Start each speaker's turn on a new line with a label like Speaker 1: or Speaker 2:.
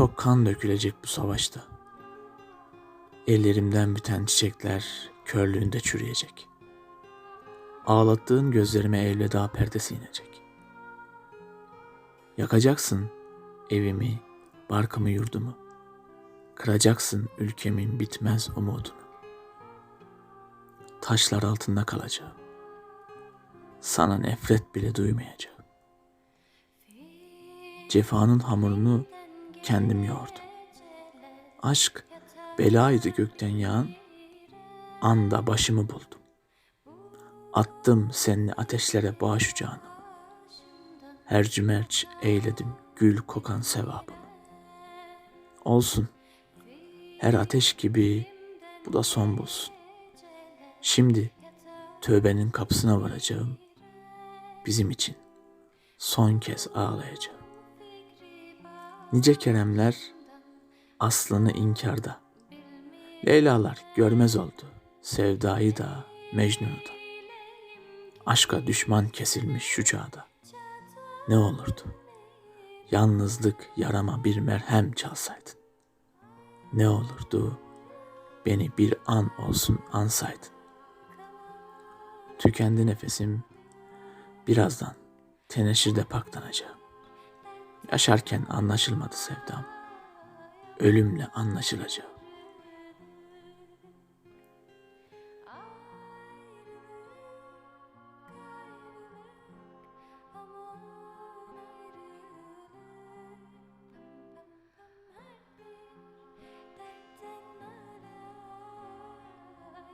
Speaker 1: Çok kan dökülecek bu savaşta. Ellerimden biten çiçekler körlüğünde çürüyecek. Ağlattığın gözlerime elveda perdesi inecek. Yakacaksın evimi, barkımı, yurdumu. Kıracaksın ülkemin bitmez umudunu. Taşlar altında kalacağım. Sana nefret bile duymayacağım. Cefanın hamurunu kendim yoğurdum. Aşk belaydı gökten yağan, anda başımı buldum. Attım seninle ateşlere bağış canım. Hercümerç eyledim gül kokan sevabımı. Olsun, her ateş gibi bu da son bulsun. Şimdi tövbenin kapısına varacağım. Bizim için son kez ağlayacağım. Nice keremler aslını inkarda. Leylalar görmez oldu. Sevdayı da Mecnun'u da. Aşka düşman kesilmiş şu çağda. Ne olurdu? Yalnızlık yarama bir merhem çalsaydın. Ne olurdu? Beni bir an olsun ansaydın. Tükendi nefesim. Birazdan teneşirde paklanacağım. Yaşarken anlaşılmadı sevdam. Ölümle anlaşılacağım.